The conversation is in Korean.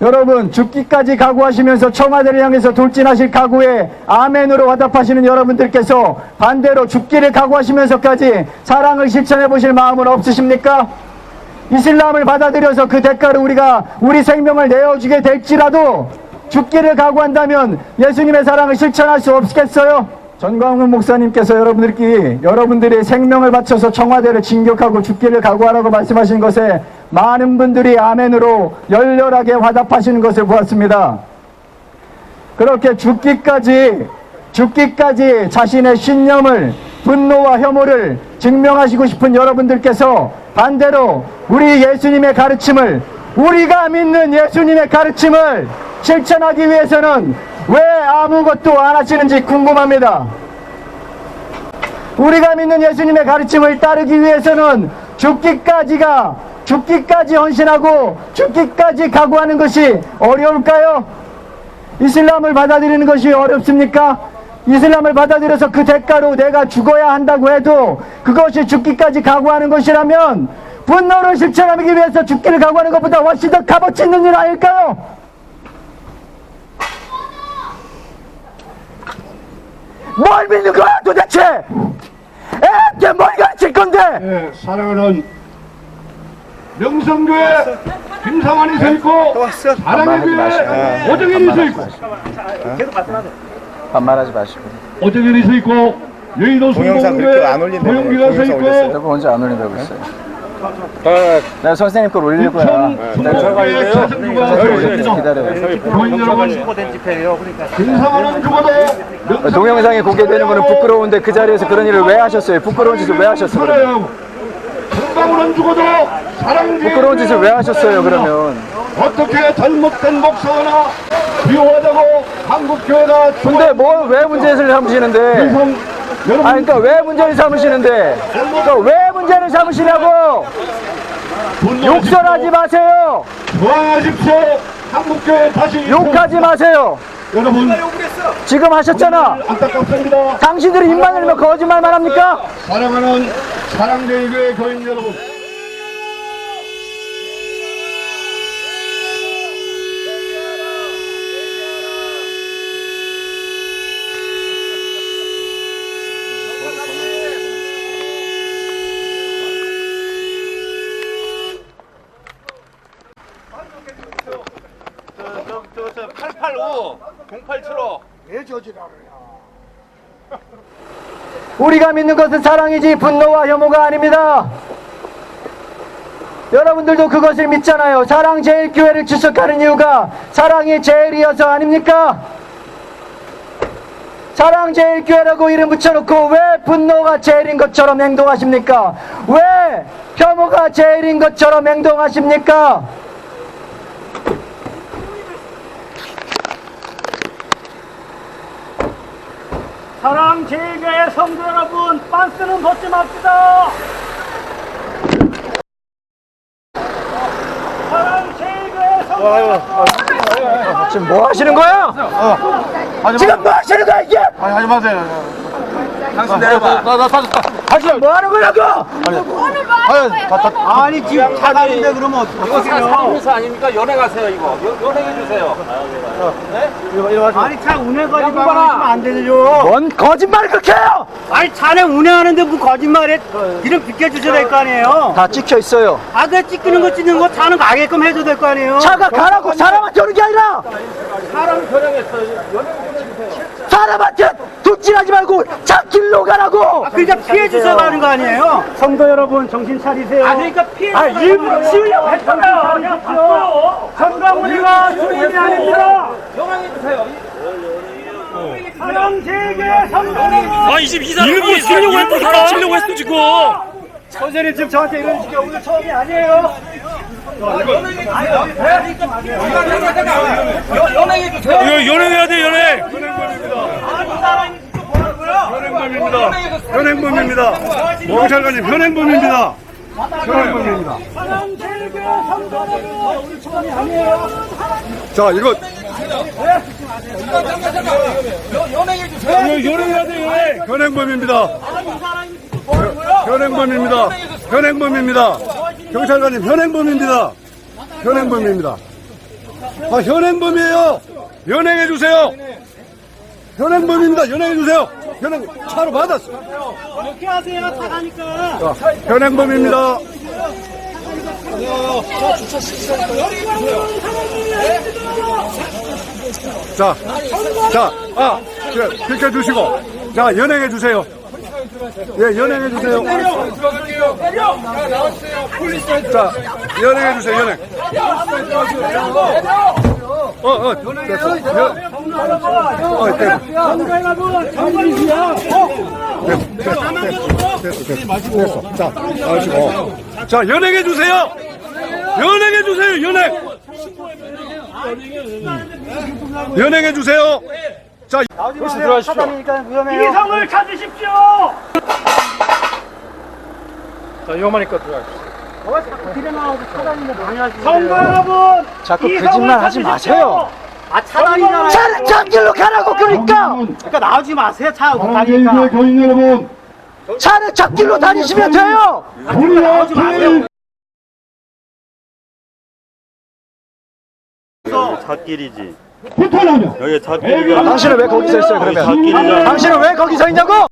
여러분 죽기까지 각오하시면서 청와대를 향해서 돌진하실 각오에 아멘으로 화답하시는 여러분들께서 반대로 죽기를 각오하시면서까지 사랑을 실천해 보실 마음은 없으십니까? 이슬람을 받아들여서 그 대가로 우리가 우리 생명을 내어주게 될지라도 죽기를 각오한다면 예수님의 사랑을 실천할 수 없겠어요? 전광훈 목사님께서 여러분들끼리 여러분들의 생명을 바쳐서 청와대를 진격하고 죽기를 각오하라고 말씀하신 것에 많은 분들이 아멘으로 열렬하게 화답하시는 것을 보았습니다. 그렇게 죽기까지 죽기까지 자신의 신념을 분노와 혐오를 증명하시고 싶은 여러분들께서 반대로 우리 예수님의 가르침을 우리가 믿는 예수님의 가르침을 실천하기 위해서는 왜 아무것도 안 하시는지 궁금합니다. 우리가 믿는 예수님의 가르침을 따르기 위해서는 죽기까지가 죽기까지 헌신하고 죽기까지 각오하는 것이 어려울까요? 이슬람을 받아들이는 것이 어렵습니까? 이슬람을 받아들여서 그 대가로 내가 죽어야 한다고 해도 그것이 죽기까지 각오하는 것이라면 분노를 실천하기 위해서 죽기를 각오하는 것보다 훨씬 더 값어치 있는 일 아닐까요? 뭘 믿는 거야 도대체? 애한테 뭘 가르칠 건데? 네, 사랑하는 명성교회 김상환이 서 있고 사랑의 교회 오정현이 서 있고 반말하지 마시고. 오정현이 서 있고 여의도 올린다며. 고영기가 서 있고. 내가 언제 안 올린다고 했어요? 내가 선생님 걸 올릴 거야. 내가 있습니다 기다려요. 교인 여러분 동영상이 공개되는 거는 부끄러운데 그 자리에서 그런 일을 왜 하셨어요? 부끄러운 짓을 왜 하셨어요 정강훈은 죽어도 사랑교회 부끄러운 짓을 왜 하셨어요 그러면? 어떻게 잘못된 목사나 비호하다고 한국교회가 근데 뭐 왜 문제를 삼으시는데? 성 여러분 아 그러니까 왜 문제를 삼으시는데? 그러니까 왜 문제를 삼으시냐고! 욕설하지 마세요! 저항하십시오. 한국교회 다시 욕하지 마세요! 여러분 지금 하셨잖아! 안타깝습니다. 당신들이 입만 열면 거짓말만 합니까? 사랑하는 사랑제일교회 교인 여러분. 저885 0875 우리가 믿는 것은 사랑이지 분노와 혐오가 아닙니다. 여러분들도 그것을 믿잖아요. 사랑 제일 교회를 출석하는 이유가 사랑이 제일이어서 아닙니까? 사랑 제일 교회라고 이름 붙여놓고 왜 분노가 제일인 것처럼 행동하십니까? 왜 혐오가 제일인 것처럼 행동하십니까? 사랑 제일교회 성도 여러분 빤스는 벗지 맙시다 사랑 제일교회 성도 여러분 지금 뭐 하시는 거야? 지금 뭐 하시는 거야 이게? 아니 하지 마세요. 당신 내려봐. 지금 뭐 하는 거냐고? 아니 지금 차 가는데 그러면 어떡하세요 사무소 아닙니까? 연행하세요 이거. 연- 연행해주세요. 아니 차 운행까지 막으시면 안 되죠. 뭔 거짓말을 그렇게 해요? 아니 차는 운행하는데 뭐 거짓말에 이름 비켜주셔야 될 거 아니에요? 다 찍혀 있어요. 아 그 찍히는 거 찍는 거 차는 가게끔 해줘야 될 거 아니에요? 차가 가라고 사람한테 오는 게 아니라 사람 전행했어요. 사람한테 둑질하지 말고 차 길로 가라고. 그러니까 피해 주셔야 하는 거 아니에요 성도 여러분 정신 차리세요 아 그러니까 피해 아, 일부러 치우려고 했잖아요. 전광훈이가 주인이 아닙니다. 연행해주세요 사랑 제게 성도는 아, 이집 이 사람 일부러 치려고 했다. 치려고 했어 지금. 선생님 지금 저한테 이런 식이 오늘 처음이 아니에요. 연행해주세요 이거 연행해야 돼 연행. 현행범입니다. 현행범입니다. 경찰관님 현행범입니다. 현행범입니다. 자 이거 연행해 주세요 연행해야 돼 연행. 현행범입니다. 현행범입니다. 현행범입니다. 경찰관님 현행범입니다. 현행범입니다. 아, 현행범이에요. 연행해 주세요. 현행범입니다. 연행해 주세요. 현행 차로 받았어. 어떻게 하세요? 다 가니까. 자, 현행범입니다. 자, 자, 아, 예, 비켜주시고, 자, 연행해 주세요. 예, 연행해 주세요. 자, 연행해 주세요, 연행. 어, 어, 됐어. 연, 어, 됐어. 자, 마시고. 자, 연행해 주세요. 연행해 주세요, 연행. 연행해 주세요. 자, 차단이니까 위험해요. 이성을 찾으십시오. 선거 여러분. 자꾸 거짓말 하지 마세요. 아 차단이잖아요. 차, 참길로 가라고 그러니까 그러니까 나오지 마세요. 차 가니까. 교인 여러분, 차는 참길로 다니시면 돼요. 우리 앞에 잣길이지. 부탄하며 여기 잣길이가 당신은 왜 거기서 있어요 그러면? 당신은 왜 거기서 있냐고?